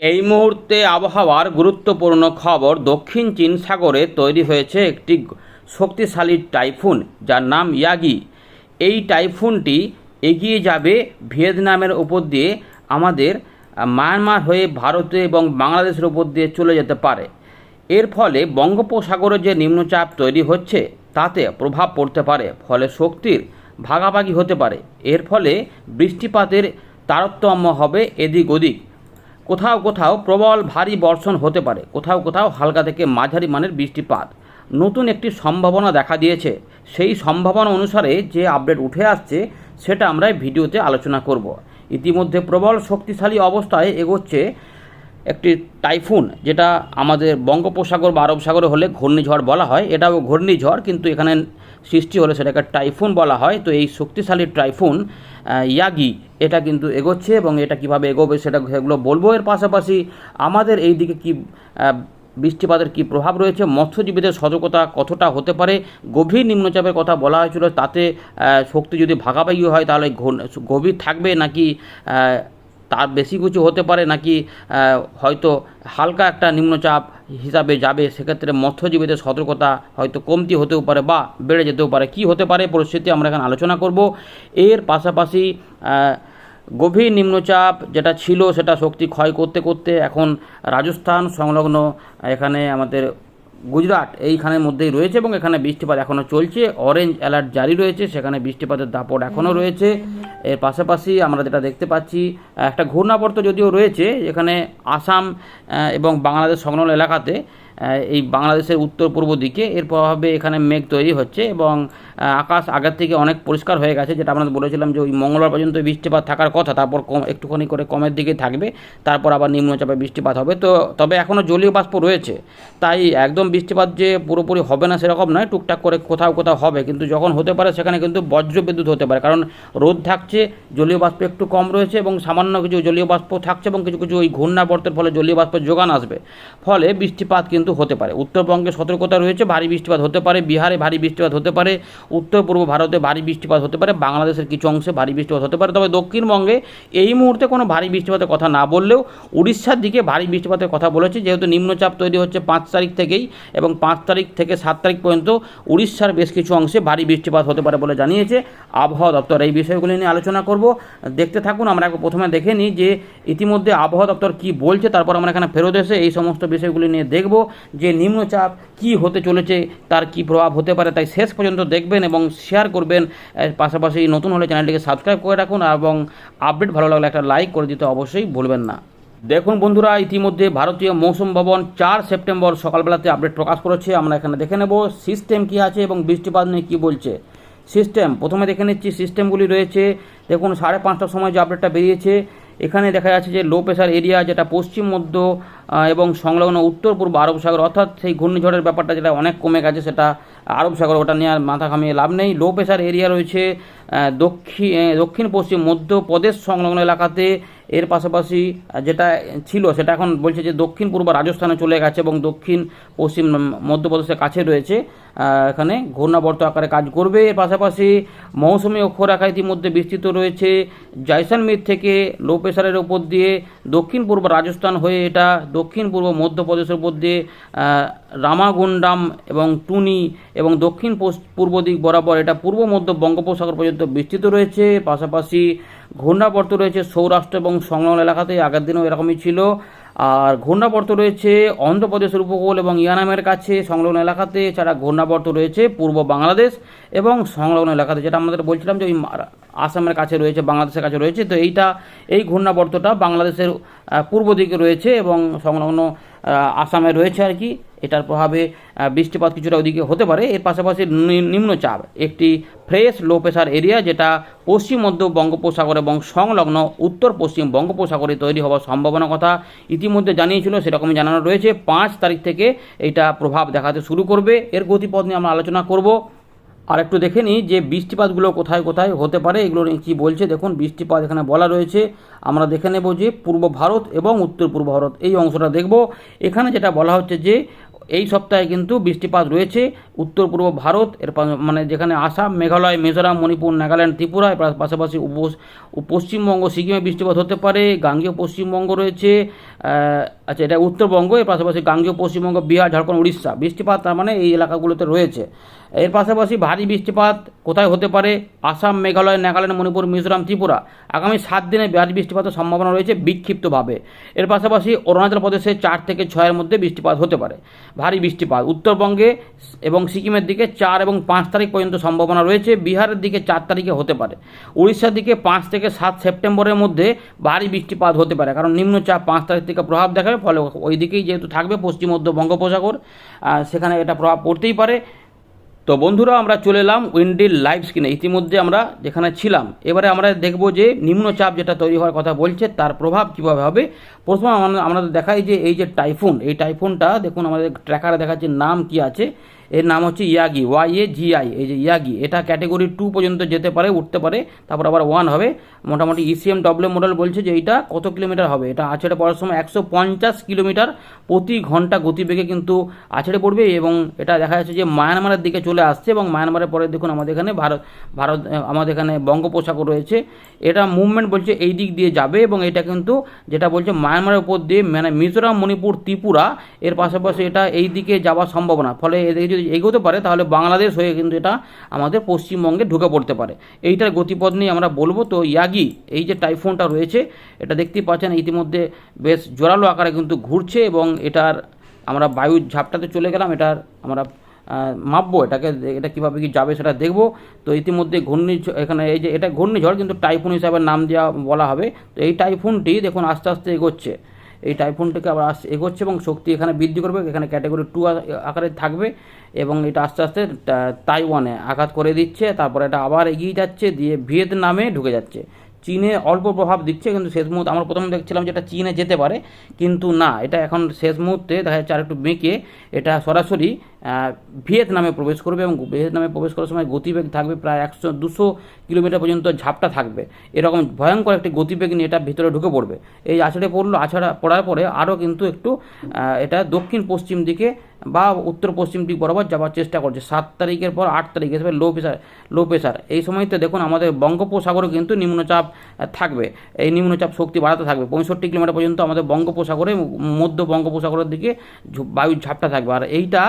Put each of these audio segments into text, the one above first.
এই মুহূর্তে আবহাওয়ার গুরুত্বপূর্ণ খবর দক্ষিণ চীন সাগরে তৈরি হয়েছে একটি শক্তিশালী টাইফুন, যার নাম ইয়াগি। এই টাইফুনটি এগিয়ে যাবে ভিয়েতনামের উপর দিয়ে আমাদের মায়ানমার হয়ে ভারতে এবং বাংলাদেশের উপর দিয়ে চলে যেতে পারে। এর ফলে বঙ্গোপসাগরে যে নিম্নচাপ তৈরি হচ্ছে, তাতে প্রভাব পড়তে পারে, ফলে শক্তির ভাগাভাগি হতে পারে। এর ফলে বৃষ্টিপাতের তারতম্য হবে এদিক ওদিক। কোথাও কোথাও প্রবল ভারী বর্ষণ হতে পারে। কোথাও কোথাও হালকা থেকে মাঝারি মানের বৃষ্টিপাত। নতুন একটি সম্ভাবনা দেখা দিয়েছে। সেই সম্ভাবনা অনুসারে যে আপডেট উঠে আসছে, সেটা আমরা ভিডিওতে আলোচনা করব। ইতিমধ্যে প্রবল শক্তিশালী অবস্থায় এগোচ্ছে একটি টাইফুন, যেটা আমাদের বঙ্গোপসাগর বা আরব সাগরে হলে ঘূর্ণিঝড় বলা হয়। এটাও ঘূর্ণিঝড়, কিন্তু এখানে সৃষ্টি হলে সেটাকে টাইফুন বলা হয়। তো এই শক্তিশালী টাইফুন ইয়াগি, এটা কিন্তু এগোচ্ছে এবং এটা কীভাবে এগোবে সেটা সেগুলো বলব। এর পাশাপাশি আমাদের এই দিকে কি বৃষ্টিপাতের কি প্রভাব রয়েছে, মৎস্যজীবীদের সতর্কতা কতটা হতে পারে, গভীর নিম্নচাপের কথা বলা হয়েছিল, তাতে শক্তি যদি ভাগাভাগি হয় তাহলে গভীর থাকবে নাকি তার বেশি কিছু হতে পারে নাকি হয়তো হালকা একটা নিম্নচাপ হিসাবে যাবে, সেক্ষেত্রে মৎস্যজীবীদের সতর্কতা হয়তো কমতি হতেও পারে বা বেড়ে যেতেও পারে। কি হতে পারে পরিস্থিতি আমরা এখানে আলোচনা করব। এর পাশাপাশি গভীর নিম্নচাপ যেটা ছিল সেটা শক্তি ক্ষয় করতে করতে এখন রাজস্থান সংলগ্ন, এখানে আমাদের গুজরাট এইখানের মধ্যেই রয়েছে এবং এখানে বৃষ্টিপাত এখনও চলছে। অরেঞ্জ অ্যালার্ট জারি রয়েছে, সেখানে বৃষ্টিপাতের দাপট এখনও রয়েছে। এর পাশাপাশি আমরা যেটা দেখতে পাচ্ছি, একটা ঘূর্ণাবর্ত যদিও রয়েছে এখানে আসাম এবং বাংলাদেশ সংলগ্ন এলাকাতে এই বাংলাদেশের উত্তর পূর্ব দিকে। এর প্রভাবে এখানে মেঘ তৈরি হচ্ছে এবং আকাশ আগের থেকে অনেক পরিষ্কার হয়ে গেছে। যেটা আমরা বলেছিলাম যে ওই মঙ্গলবার পর্যন্ত বৃষ্টিপাত থাকার কথা, তারপর কম, একটুখানি করে কমের দিকে থাকবে। তারপর আবার নিম্নচাপে বৃষ্টিপাত হবে। তো তবে এখনও জলীয় বাষ্প রয়েছে। তাই একদম বৃষ্টিপাত যে পুরোপুরি হবে না সেরকম নয়, টুকটাক করে কোথাও কোথাও হবে। কিন্তু যখন হতে পারে, সেখানে কিন্তু বজ্র বিদ্যুৎ হতে পারে। কারণ রোদ থাকছে, জলীয় বাষ্প একটু কম রয়েছে এবং সামান্য কিছু জলীয় বাষ্প থাকছে এবং কিছু কিছু ওই ঘূর্ণাবর্তের ফলে জলীয় বাষ্পের যোগান আসবে। ফলে বৃষ্টিপাত কিন্তু হতে পারে। উত্তরবঙ্গে সতর্কতা রয়েছে, ভারী বৃষ্টিপাত হতে পারে, বিহারে ভারী বৃষ্টিপাত হতে পারে, উত্তর পূর্ব ভারতে ভারী বৃষ্টিপাত হতে পারে, বাংলাদেশের কিছু অংশে ভারী বৃষ্টিপাত হতে পারে। তবে দক্ষিণবঙ্গে এই মুহূর্তে কোনো ভারী বৃষ্টিপাতের কথা না বললেও উড়িষ্যার দিকে ভারী বৃষ্টিপাতের কথা বলেছে, যেহেতু নিম্নচাপ তৈরি হচ্ছে পাঁচ তারিখ থেকেই এবং পাঁচ তারিখ থেকে সাত তারিখ পর্যন্ত উড়িষ্যার বেশ কিছু অংশে ভারী বৃষ্টিপাত হতে পারে বলে জানিয়েছে আবহাওয়া দপ্তর। এই বিষয়গুলি নিয়ে আলোচনা করব। দেখতে থাকুন, আমরা প্রথমে দেখে নিই যে ইতিমধ্যে আবহাওয়া দপ্তর কি বলছে, তারপর আমরা এখানে ফেরত এসে এই সমস্ত বিষয়গুলি নিয়ে দেখব। যে নিম্নচাপ কি হতে চলেছে, তার কি প্রভাব হতে পারে, তাই শেষ পর্যন্ত দেখবেন এবং শেয়ার করবেন। পাশাপাশি নতুন হলে চ্যানেলটিকে সাবস্ক্রাইব করে রাখুন এবং আপডেট ভালো লাগলে একটা লাইক করে দিতে অবশ্যই ভুলবেন না। দেখুন বন্ধুরা, ইতিমধ্যে ভারতীয় মৌসুম ভবন চার সেপ্টেম্বর সকালবেলাতে আপডেট প্রকাশ করেছে। আমরা এখানে দেখে নেব সিস্টেম কি আছে এবং বৃষ্টিপাত নিয়ে কী বলছে। সিস্টেম প্রথমে দেখে নিচ্ছি সিস্টেমগুলি রয়েছে। দেখুন সাড়ে পাঁচটার সময় যে আপডেটটা বেরিয়েছে, এখানে দেখা যাচ্ছে যে লো প্রেশার এরিয়া যেটা পশ্চিম মধ্য এবং সংলগ্ন উত্তর পূর্ব আরব সাগর, অর্থাৎ সেই ঘূর্ণিঝড়ের ব্যাপারটা যেটা অনেক কমে গেছে, সেটা আরব সাগর ওটা নিয়ে আর মাথা ঘামিয়ে লাভ নেই। লো প্রেশার এরিয়া রয়েছে দক্ষিণ দক্ষিণ, পশ্চিম, মধ্যপ্রদেশ সংলগ্ন এলাকাতে। এর পাশাপাশি যেটা ছিল, সেটা এখন বলছে যে দক্ষিণ পূর্ব রাজস্থানে চলে গেছে এবং দক্ষিণ, পশ্চিম মধ্যপ্রদেশের কাছে রয়েছে। এখানে ঘূর্ণাবর্ত আকারে কাজ করবে। এর পাশাপাশি মৌসুমী অক্ষরেখা ইতিমধ্যে বিস্তৃত রয়েছে। জয়সলমীর থেকে লো প্রেশারের উপর দিয়ে দক্ষিণ পূর্ব রাজস্থান হয়ে এটা দক্ষিণ পূর্ব মধ্যপ্রদেশের মধ্যে রামাগুন্ডাম এবং টুনি এবং দক্ষিণ পূর্ব দিক বরাবর এটা পূর্ব মধ্য বঙ্গোপসাগর পর্যন্ত বিস্তৃত রয়েছে। পাশাপাশি ঘূর্ণাবর্ত রয়েছে সৌরাষ্ট্র এবং সংলগ্ন এলাকাতে। আগের দিনও এরকমই ছিল। আর ঘূর্ণাবর্ত রয়েছে অন্ধ্রপ্রদেশের উপকূল এবং ইয়ানামের কাছে। সংলগ্ন এলাকাতে এছাড়া ঘূর্ণাবর্ত রয়েছে, পূর্ব বাংলাদেশ এবং সংলগ্ন এলাকাতে, যেটা আমাদের বলছিলাম যে ওই আসামের কাছে রয়েছে, বাংলাদেশের কাছে রয়েছে। তো এইটা, এই ঘূর্ণাবর্তটা বাংলাদেশের পূর্ব দিকে রয়েছে এবং সংলগ্ন আসামে রয়েছে আর কি। এটার প্রভাবে বৃষ্টিপাত কিছুটা ওদিকে হতে পারে। এর পাশাপাশি নিম্নচাপ, একটি ফ্রেশ লো প্রেশার এরিয়া যেটা পশ্চিম, মধ্য বঙ্গোপসাগর এবং সংলগ্ন উত্তর পশ্চিম বঙ্গোপসাগরে তৈরি হওয়ার সম্ভাবনা কথা ইতিমধ্যে জানিয়েছিল, সেরকমই জানানো রয়েছে। পাঁচ তারিখ থেকে এটা প্রভাব দেখাতে শুরু করবে। এর গতিপথ নিয়ে আমরা আলোচনা করব। আর একটু দেখে নিই যে বৃষ্টিপাতগুলো কোথায় কোথায় হতে পারে, এগুলো কী বলছে। দেখুন, বৃষ্টিপাত এখানে বলা রয়েছে। আমরা দেখে নেব যে পূর্ব ভারত এবং উত্তর পূর্ব ভারত, এই অংশটা দেখব। এখানে যেটা বলা হচ্ছে যে এই সপ্তাহে কিন্তু বৃষ্টিপাত রয়েছে। উত্তর পূর্ব ভারত, এর মানে যেখানে আসাম, মেঘালয়, মিজোরাম, মণিপুর, নাগাল্যান্ড, ত্রিপুরা পাশাপাশি পশ্চিমবঙ্গ, সিকিমে বৃষ্টিপাত হতে পারে। গাঙ্গীয় পশ্চিমবঙ্গ রয়েছে। আচ্ছা এটা উত্তরবঙ্গ, এর পাশাপাশি গাঙ্গেয়, পশ্চিমবঙ্গ, বিহার, ঝাড়খণ্ড, উড়িষ্যা। বৃষ্টিপাত তার মানে এই এলাকাগুলোতে রয়েছে। এর পাশাপাশি ভারী বৃষ্টিপাত কোথায় হতে পারে? আসাম, মেঘালয়, নাগাল্যান্ড, মণিপুর, মিজোরাম, ত্রিপুরা। আগামী সাত দিনে ভারী বৃষ্টিপাতের সম্ভাবনা রয়েছে বিক্ষিপ্তভাবে। এর পাশাপাশি অরুণাচল প্রদেশে চার থেকে ছয়ের মধ্যে বৃষ্টিপাত হতে পারে। ভারী বৃষ্টিপাত। উত্তরবঙ্গে এবং সিকিমের দিকে চার এবং পাঁচ তারিখ পর্যন্ত সম্ভাবনা রয়েছে। বিহারের দিকে চার তারিখে হতে পারে। উড়িষ্যার দিকে পাঁচ থেকে সাত সেপ্টেম্বরের মধ্যে ভারী বৃষ্টিপাত হতে পারে। কারণ নিম্নচাপ পাঁচ তারিখ থেকে প্রভাব দেখাবে। ফলে ওই দিকেই যেহেতু থাকবে পশ্চিম মধ্য বঙ্গোপসাগর সেখানে এটা প্রভাব পড়তেই পারে। তো বন্ধুরা, আমরা চলে এলাম উইন্ডিল লাইভ স্ক্রিনে। ইতিমধ্যে আমরা যেখানে ছিলাম, এবারে আমরা দেখব যে নিম্নচাপ যেটা তৈরি হওয়ার কথা বলছে, তার প্রভাব কীভাবে হবে। প্রথমে আমরা দেখাই যে এই যে টাইফুন, এই টাইফুনটা দেখুন, আমাদের ট্র্যাকারে দেখাচ্ছে নাম কি আছে। এর নাম হচ্ছে ইয়াগি ওয়াই এ জিআই এই যে ইয়াগি। এটা ক্যাটেগরি টু পর্যন্ত যেতে পারে, উঠতে পারে, তারপর আবার ওয়ান হবে। মোটামুটি ইসিএম ডব্লিউ মডেল বলছে যে এইটা কত কিলোমিটার হবে? এটা আছড়ে পড়ার সময় একশো পঞ্চাশ কিলোমিটার প্রতি ঘণ্টা গতিবেগে কিন্তু আছড়ে পড়বে এবং এটা দেখা যাচ্ছে যে মায়ানমারের দিকে চলে আসছে এবং মায়ানমারের পরে দেখুন আমাদের এখানে ভারত ভারত আমাদের এখানে বঙ্গোপসাগর রয়েছে। এটা মুভমেন্ট বলছে এই দিক দিয়ে যাবে এবং এটা কিন্তু যেটা বলছে মায়ানমারের উপর দিয়ে মানে মিজোরাম, মণিপুর, ত্রিপুরা, এর পাশাপাশি এটা এই দিকে যাওয়ার সম্ভাবনা। ফলে এদিকে যদি এগোতে পারে তাহলে বাংলাদেশ হয়ে কিন্তু এটা আমাদের পশ্চিমবঙ্গে ঢুকে পড়তে পারে। এইটার গতিপথ নিয়ে আমরা বলব। তো ইয়াগি এই যে টাইফোনটা রয়েছে, এটা দেখতেই পাচ্ছেন, ইতিমধ্যে বেশ জোরালো আকারে কিন্তু ঘুরছে এবং এটার আমরা বায়ুর ঝাপটাতে চলে গেলাম, এটার আমরা মাপবো, এটাকে এটা কীভাবে কি যাবে সেটা দেখব। তো ইতিমধ্যে ঘূর্ণিঝড়, এখানে এই যে এটা ঘূর্ণিঝড়, কিন্তু টাইফুন হিসাবে নাম দেওয়া বলা হবে। তো এই টাইফুনটি দেখুন আস্তে আস্তে এগোচ্ছে। এই টাইফুনটাকে আবার আস্তে এগোচ্ছে এবং শক্তি এখানে বৃদ্ধি করবে, এখানে ক্যাটাগরি টু আকারে থাকবে এবং এটা আস্তে আস্তে তাইওয়ানে আঘাত করে দিচ্ছে, তারপরে এটা আবার এগিয়ে যাচ্ছে, দিয়ে ভিয়েতনামে ঢুকে যাচ্ছে। চীনে অল্প প্রভাব দিচ্ছে, কিন্তু শেষ মুহূর্তে আমরা প্রথমে দেখছিলাম যে এটা চীনে যেতে পারে, কিন্তু না, এটা এখন শেষ মুহূর্তে দেখা যাচ্ছে আর একটু বেঁকে, এটা সরাসরি ভিয়েতনামে প্রবেশ করবে এবং ভিয়েতনামে প্রবেশ করার সময় গতিবেগ থাকবে প্রায় একশো, দুশো কিলোমিটার পর্যন্ত ঝাপটা থাকবে। এরকম ভয়ঙ্কর একটি গতিবেগ নিয়ে এটা ভিতরে ঢুকে পড়বে। এই আছড়ে পড়ল, আছড়া পড়ার পরে আরও কিন্তু একটু এটা দক্ষিণ পশ্চিম দিকে বা উত্তর পশ্চিম দিক বরাবর যাওয়ার চেষ্টা করছে। সাত তারিখের পর আট তারিখ হিসেবে লো প্রেশার লো প্রেশার এই সময়তে দেখুন আমাদের বঙ্গোপসাগরে কিন্তু নিম্নচাপ থাকবে। এই নিম্নচাপ শক্তি বাড়াতে থাকবে। পঁয়ষট্টি কিলোমিটার পর্যন্ত আমাদের বঙ্গোপসাগরে, মধ্য বঙ্গোপসাগরের দিকে বায়ুর ঝাপটা থাকবে। আর এইটা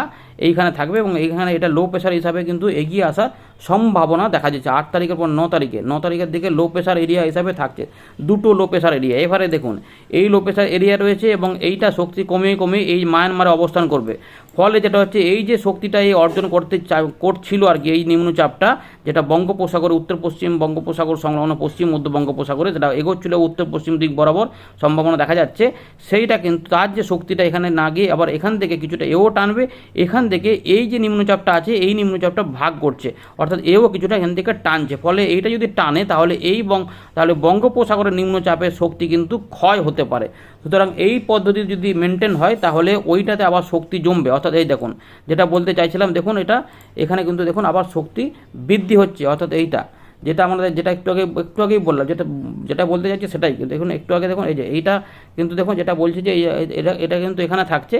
এইখানে থাকবে এবং এইখানে এটা লো প্রেশার হিসাবে কিন্তু এগিয়ে আসার সম্ভাবনা দেখা যাচ্ছে। আট তারিখের পর ন তারিখে, ন তারিখের দিকে লো প্রেশার এরিয়া হিসাবে থাকছে। দুটো লো প্রেশার এরিয়া। এবারে দেখুন, এই লো প্রেশার এরিয়া রয়েছে এবং এইটা শক্তি কমিয়ে কমিয়ে এই মায়ানমারে অবস্থান করবে। ফলে যেটা হচ্ছে এই যে শক্তিটা এই অর্জন করতে করছিল আর কি, এই নিম্নচাপটা, যেটা বঙ্গোপসাগরে উত্তর পশ্চিম বঙ্গোপসাগর সংলগ্ন পশ্চিম, মধ্য বঙ্গোপসাগরে, যেটা এগোচ্ছিল উত্তর পশ্চিম দিক বরাবর, সম্ভাবনা দেখা যাচ্ছে, সেইটা কিন্তু তার যে শক্তিটা এখানে না গিয়ে আবার এখান থেকে কিছুটা এও টানবে, এখান থেকে এই যে নিম্নচাপটা আছে, এই নিম্নচাপটা ভাগ করছে, অর্থাৎ এও কিছুটা এখান থেকে টানছে, ফলে এইটা যদি টানে, তাহলে এই বং তাহলে বঙ্গোপসাগরের নিম্নচাপের শক্তি কিন্তু ক্ষয় হতে পারে। সুতরাং এই পদ্ধতি যদি মেনটেন হয়, তাহলে ওইটাতে আবার শক্তি জমবে। অর্থাৎ এই দেখুন, যেটা বলতে চাইছিলাম, দেখুন এটা, এখানে কিন্তু দেখুন আবার শক্তি বৃদ্ধি হচ্ছে, অর্থাৎ এইটা। যেটা আমাদের, যেটা একটু আগে, একটু আগেই বললাম, যেটা যেটা বলতে চাইছি সেটাই। কিন্তু দেখুন, একটু আগে দেখুন, এই যে এইটা কিন্তু দেখুন, যেটা বলছি যে এটা এটা কিন্তু এখানে থাকছে,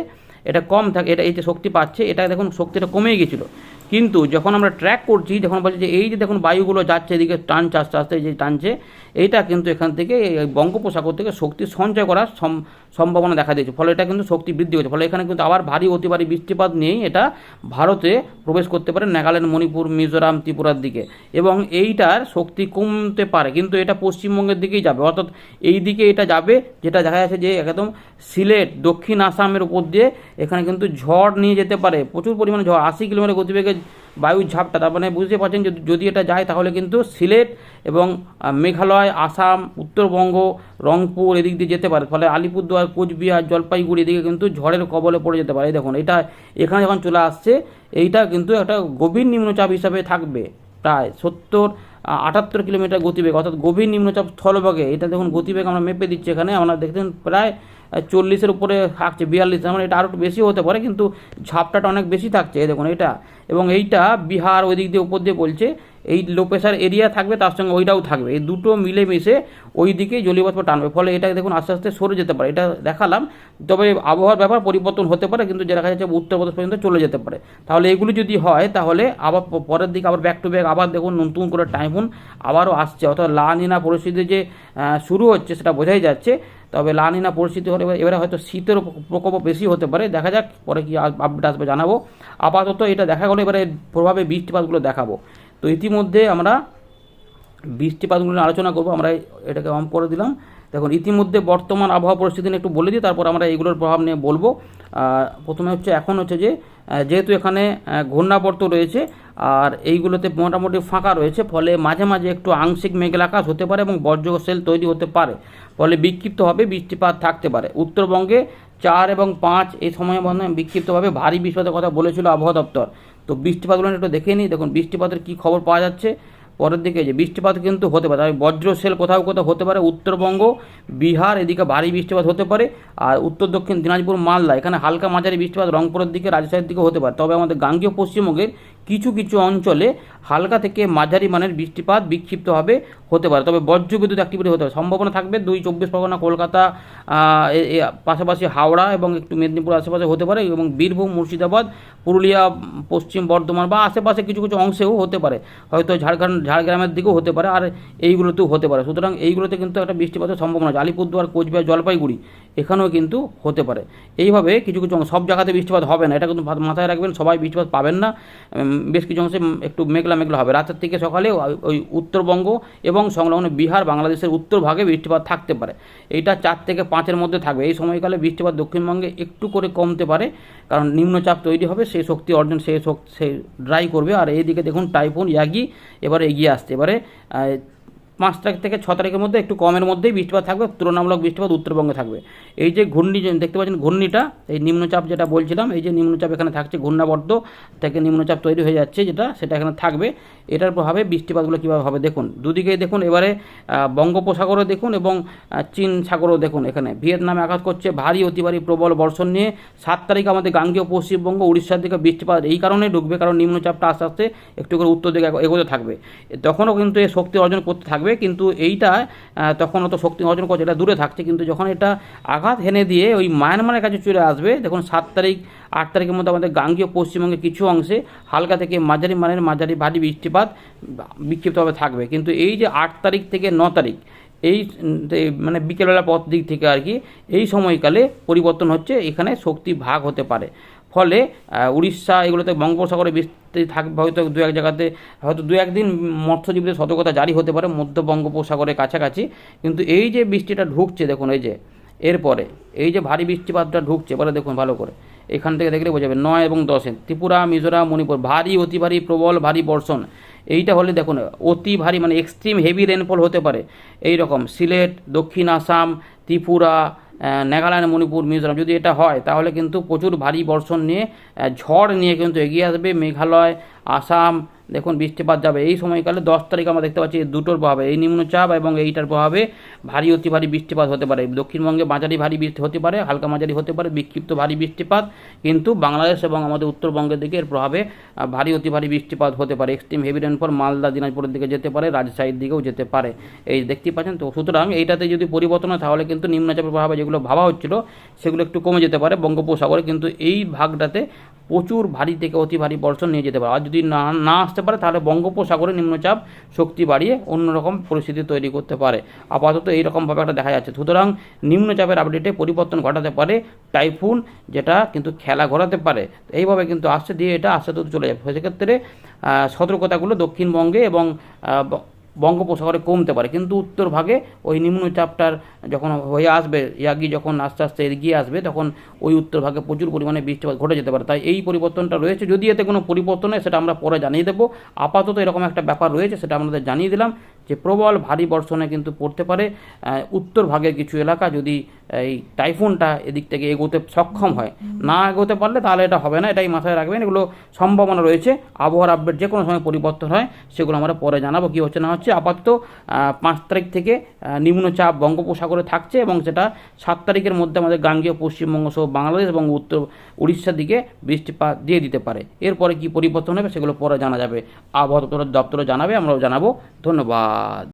এটা কম থাকে, এটা এই যে শক্তি পাচ্ছে, এটা দেখুন শক্তিটা কমে গেছিল। কিন্তু যখন আমরা ট্র্যাক করছি, যখন বলছি যে এই যে দেখুন বায়ুগুলো যাচ্ছে, এদিকে টানছে, আস্তে আস্তে যে টানছে এইটা কিন্তু এখান থেকে বঙ্গোপসাগর থেকে শক্তি সঞ্চয় করার সম- সম্ভাবনা দেখা দিয়েছে। ফলে এটা কিন্তু শক্তি বৃদ্ধি হয়েছে। ফলে এখানে কিন্তু আবার ভারী অতি ভারী বৃষ্টিপাত নিয়েই এটা ভারতে প্রবেশ করতে পারে নাগাল্যান্ড, মণিপুর, মিজোরাম, ত্রিপুরার দিকে। এবং এইটার শক্তি কমতে পারে, কিন্তু এটা পশ্চিমবঙ্গের দিকেই যাবে। অর্থাৎ এই দিকে এটা যাবে, যেটা দেখা যাচ্ছে যে একদম সিলেট, দক্ষিণ আসামের উপর দিয়ে এখানে কিন্তু ঝড় নিয়ে যেতে পারে। প্রচুর পরিমাণে ঝড়, আশি কিলোমিটার গতিবেগে বায়ুর ঝাপটা, তার মানে বুঝতে পারছেন যদি এটা যায় তাহলে কিন্তু সিলেট এবং মেঘালয়, আসাম, উত্তরবঙ্গ, রংপুর এদিক দিয়ে যেতে পারে। ফলে আলিপুরদুয়ার, কোচবিহার, জলপাইগুড়ি এদিকে কিন্তু ঝড়ের কবলে পড়ে যেতে পারে। দেখুন, এটা এখানে যখন চলে আসছে, এইটা কিন্তু একটা গভীর নিম্নচাপ হিসাবে থাকবে। প্রায় সত্তর আটাত্তর কিলোমিটার গতিবেগ, অর্থাৎ গভীর নিম্নচাপ স্থলভাগে। এটা দেখুন, গতিবেগ আমরা মেপে দিচ্ছি এখানে। আমরা দেখছেন প্রায় চল্লিশের উপরে থাকছে, বিয়াল্লিশ মানে এটা আরও একটু বেশি হতে পারে, কিন্তু ঝাপটাটা অনেক বেশি থাকছে দেখুন এটা এবং এইটা বিহার ওই দিক দিয়ে, উপর দিয়ে বলছে। এই লো প্রেশার এরিয়া থাকবে, তার সঙ্গে ওইটাও থাকবে। এই দুটো মিলেমিশে ওই দিকেই জলীয় বাষ্প টানবে। ফলে এটা দেখুন আস্তে আস্তে সরে যেতে পারে। এটা দেখালাম। তবে আবহাওয়ার ব্যাপার পরিবর্তন হতে পারে, কিন্তু দেখা যাচ্ছে উত্তরপ্রদেশ পর্যন্ত চলে যেতে পারে। তাহলে এগুলি যদি হয়, তাহলে আবার পরের দিকে আবার ব্যাক টু ব্যাক আবার দেখুন নতুন করে টাইফুন আবারও আসছে। অর্থাৎ লা নিনা পরিস্থিতি যে শুরু হচ্ছে, সেটা বোঝাই যাচ্ছে। তবে লা নিনা পরিস্থিতি হলে এবারে হয়তো শীতের প্রকোপ বেশি হতে পারে। দেখা যাক, পরে কি আপডেট আসবে জানাব। আপাতত এটা দেখা গেলো, এবারে প্রভাবে বৃষ্টিপাতগুলো দেখাবো। তো ইতিমধ্যে আমরা বৃষ্টিপাতগুলো আলোচনা করব, আমরা এটাকে অন করে দিলাম। দেখুন, ইতিমধ্যে বর্তমান আবহাওয়া পরিস্থিতি একটু বলে দিই, তারপর আমরা এইগুলোর প্রভাব নিয়ে বলব। প্রথমে হচ্ছে, এখন হচ্ছে যে যেহেতু এখানে ঘূর্ণাবর্ত রয়েছে, আর এইগুলোতে মোটামুটি ফাঁকা রয়েছে, ফলে মাঝে মাঝে একটু আংশিক মেঘলা আকাশ হতে পারে এবং বজ্র সেল তৈরি হতে পারে, ফলে বিক্ষিপ্ত হবে বৃষ্টিপাত থাকতে পারে। উত্তরবঙ্গে চার এবং পাঁচ এই সময়ের মধ্যে বিক্ষিপ্তভাবে ভারী বৃষ্টিপাতের কথা বলেছিল আবহাওয়া দপ্তর। তো বৃষ্টিপাতগুলো একটু দেখে নিই। দেখুন, বৃষ্টিপাতের কী খবর পাওয়া যাচ্ছে? পরের দিকে যে বৃষ্টিপাত কিন্তু হতে পারে। তবে বজ্র সেল কোথাও কোথাও হতে পারে। উত্তরবঙ্গ, বিহার, এদিকে ভারী বৃষ্টিপাত হতে পারে। আর উত্তর দক্ষিণ দিনাজপুর, মালদা, এখানে হালকা মাঝারি বৃষ্টিপাত রংপুরের দিকে, রাজশাহীর দিকে হতে পারে। তবে আমাদের গাঙ্গীয় পশ্চিমবঙ্গের কিছু কিছু অঞ্চলে হালকা থেকে মাঝারি মানের বৃষ্টিপাত বিক্ষিপ্তভাবে হতে পারে। তবে বজ্রবিদ্যুৎ অ্যাক্টিভিটি হতে পারে। সম্ভাবনা থাকবে দুই, চব্বিশ পরগনা, কলকাতা পাশাপাশি হাওড়া এবং একটু মেদিনীপুর আশেপাশে হতে পারে এবং বীরভূম, মুর্শিদাবাদ, পুরুলিয়া, পশ্চিম বর্ধমান বা আশেপাশে কিছু কিছু অংশেও হতে পারে। হয়তো ঝাড়খণ্ড ঝাড়গ্রামের দিকেও হতে পারে আর এইগুলোতেও হতে পারে। সুতরাং এইগুলোতে কিন্তু একটা বৃষ্টিপাতের সম্ভাবনা আছে। আলিপুরদুয়ার, কোচবিহার, জলপাইগুড়ি এখানেও কিন্তু হতে পারে। এইভাবে কিছু কিছু সব জায়গাতে বৃষ্টিপাত হবে না, এটা কিন্তু মাথায় রাখবেন, সবাই বৃষ্টিপাত পাবেন না। বেশ কিছু অংশে একটু মেঘলা মেঘলা হবে। রাতের থেকে সকালে ওই- উত্তরবঙ্গ এবং সংলগ্ন বিহার, বাংলাদেশের উত্তর ভাগে বৃষ্টিপাত থাকতে পারে। এইটা চার থেকে পাঁচের মধ্যে থাকবে। এই সময়কালে বৃষ্টিপাত দক্ষিণবঙ্গে একটু করে কমতে পারে, কারণ নিম্নচাপ তৈরি হবে সেই শক্তি অর্জন সেই শক্তি সেই ড্রাই করবে। আর এইদিকে দেখুন, টাইফুন, ইয়াগি এবারে এগিয়ে আসছে। এবারে পাঁচ তারিখ থেকে ছ তারিখের মধ্যে একটু কমের মধ্যেই বৃষ্টিপাত থাকবে, তুলনামূলক বৃষ্টিপাত উত্তরবঙ্গে থাকবে। এই যে ঘূর্ণি দেখতে পাচ্ছেন ঘূর্ণিটা, এই নিম্নচাপ যেটা বলছিলাম, এই যে নিম্নচাপ এখানে থাকছে ঘূর্ণাবর্ত থেকে নিম্নচাপ তৈরি হয়ে যাচ্ছে যেটা, সেটা এখানে থাকবে। এটার প্রভাবে বৃষ্টিপাতগুলো কীভাবে হবে দেখুন, দুদিকেই দেখুন, এবারে বঙ্গোপসাগরও দেখুন এবং চীন সাগরও দেখুন এখানে। ভিয়েতনামে আঘাত করছে, ভারী, অতি ভারী প্রবল বর্ষণ নিয়ে। সাত তারিখ আমাদের গাঙ্গেয় পশ্চিমবঙ্গ, উড়িষ্যার দিকে বৃষ্টিপাত এই কারণেই ঢুকবে, কারণ নিম্নচাপটা আস্তে আস্তে একটু করে উত্তর দিকে এগোতে থাকবে। তখনও কিন্তু এই শক্তি অর্জন করতে থাকবে। কিন্তু এইটা তখন অত শক্তি অর্জন করছে এটা দূরে থাকছে, কিন্তু যখন এটা আঘাত হেনে দিয়ে ওই মায়ানমারের কাছে চলে আসবে, দেখুন সাত তারিখ, আট তারিখের মধ্যে আমাদের গাঙ্গীয় পশ্চিমবঙ্গের কিছু অংশে হালকা থেকে মাঝারি মানের মাঝারি ভারী বৃষ্টিপাত বিক্ষিপ্তভাবে থাকবে। কিন্তু এই যে আট তারিখ থেকে ন তারিখ, এই মানে বিকেলবেলা পথ দিক থেকে আর কি, এই সময়কালে পরিবর্তন হচ্ছে, এখানে শক্তি ভাগ হতে পারে। ফলে উড়িষ্যা এগুলোতে বঙ্গোপসাগরে বৃষ্টি থাকবে হয়তো দু এক জায়গাতে, হয়তো দু একদিন মৎস্যজীবীদের সতর্কতা জারি হতে পারে মধ্য বঙ্গোপসাগরের কাছাকাছি। কিন্তু এই যে বৃষ্টিটা ঢুকছে, দেখুন এই যে, এরপরে, এই যে ভারী বৃষ্টিপাতটা ঢুকছে, এবারে দেখুন ভালো করে, এখান থেকে দেখলে বোঝা যাবে নয় এবং দশে ত্রিপুরা, মিজোরাম, মণিপুর, ভারী, অতি ভারী, প্রবল, ভারী বর্ষণ। এইটা হলে দেখুন, অতি ভারী মানে এক্সট্রিম হেভি রেনফল হতে পারে। এই রকম সিলেট, দক্ষিণ আসাম, ত্রিপুরা নাগাল্যান্ড, মণিপুর, মিজোরাম যদি এটা হয়, তাহলে কিন্তু প্রচুর ভারী বর্ষণ নিয়ে ঝড় নিয়ে কিন্তু এগিয়ে আসবে মেঘালয়, আসাম দেখুন, বৃষ্টিপাত যাবে। এই সময়কালে দশ তারিখ আমরা দেখতে পাচ্ছি দুটোর প্রভাবে, এই নিম্নচাপ এবং এইটার প্রভাবে ভারী, অতি ভারী বৃষ্টিপাত হতে পারে। দক্ষিণবঙ্গে মাঝারি ভারী বৃষ্টি হতে পারে, হালকা মাঝারি হতে পারে, বিক্ষিপ্ত ভারী বৃষ্টিপাত। কিন্তু বাংলাদেশ এবং আমাদের উত্তরবঙ্গের দিকে এর প্রভাবে ভারী, অতি ভারী বৃষ্টিপাত হতে পারে। এক্সট্রিম হেভি রেনফল মালদা, দিনাজপুরের দিকে যেতে পারে, রাজশাহীর দিকেও যেতে পারে। এই দেখতেই পাচ্ছেন তো, সুতরাং এইটাতে যদি পরিবর্তন হয়, তাহলে কিন্তু নিম্নচাপের প্রভাবে যেগুলো ভাবা হচ্ছিল, সেগুলো একটু কমে যেতে পারে। বঙ্গোপসাগরে কিন্তু এই ভাগটাতে প্রচুর ভারী থেকে অতি ভারী বর্ষণ নিয়ে যেতে পারে। আর যদি না না আসতে পারে, তাহলে বঙ্গোপসাগরে নিম্নচাপ শক্তি বাড়িয়ে অন্যরকম পরিস্থিতি তৈরি করতে পারে। আপাতত এইরকমভাবে একটা দেখা যাচ্ছে। সুতরাং নিম্নচাপের আপডেটে পরিবর্তন ঘটাতে পারে টাইফুন যেটা কিন্তু খেলা ঘোরাতে পারে। এইভাবে কিন্তু আসছে, দিয়ে এটা আস্তে চলে যাবে। সেক্ষেত্রে সতর্কতাগুলো দক্ষিণবঙ্গে এবং বঙ্গোপসাগরে কমতে পারে। কিন্তু উত্তর ভাগে ওই নিম্নচাপটার যখন হয়ে আসবে, ইয়াগি যখন আস্তে আস্তে এগিয়ে আসবে, তখন ওই উত্তর ভাগে প্রচুর পরিমাণে বৃষ্টিপাত ঘটে যেতে পারে। তাই এই পরিবর্তনটা রয়েছে। যদি এতে কোনো পরিবর্তন হয়, সেটা আমরা পরে জানিয়ে দেবো। আপাতত এরকম একটা ব্যাপার রয়েছে, সেটা আমাদের জানিয়ে দিলাম যে প্রবল ভারী বর্ষণে কিন্তু পড়তে পারে উত্তর ভাগের কিছু এলাকা যদি এই টাইফুনটা এদিক থেকে এগোতে সক্ষম হয়। না এগোতে পারলে তাহলে এটা হবে না, এটাই মাথায় রাখবেন, এগুলো সম্ভাবনা রয়েছে। আবহাওয়ার আপডেট যে কোনো সময় পরিবর্তন হয়, সেগুলো আমরা পরে জানাব কী হচ্ছে না হচ্ছে। আপাতত পাঁচ তারিখ থেকে নিম্নচাপ বঙ্গোপসাগরে থাকছে এবং সেটা সাত তারিখের মধ্যে আমাদের গাঙ্গেয়, পশ্চিমবঙ্গ সহ বাংলাদেশ এবং উত্তর উড়িষ্যার দিকে বৃষ্টিপাত দিয়ে দিতে পারে। এরপরে কি পরিবর্তন হবে সেগুলো পরে জানা যাবে। আবহাওয়া দপ্তর দপ্তরে জানাবে, আমরাও জানাব। ধন্যবাদ।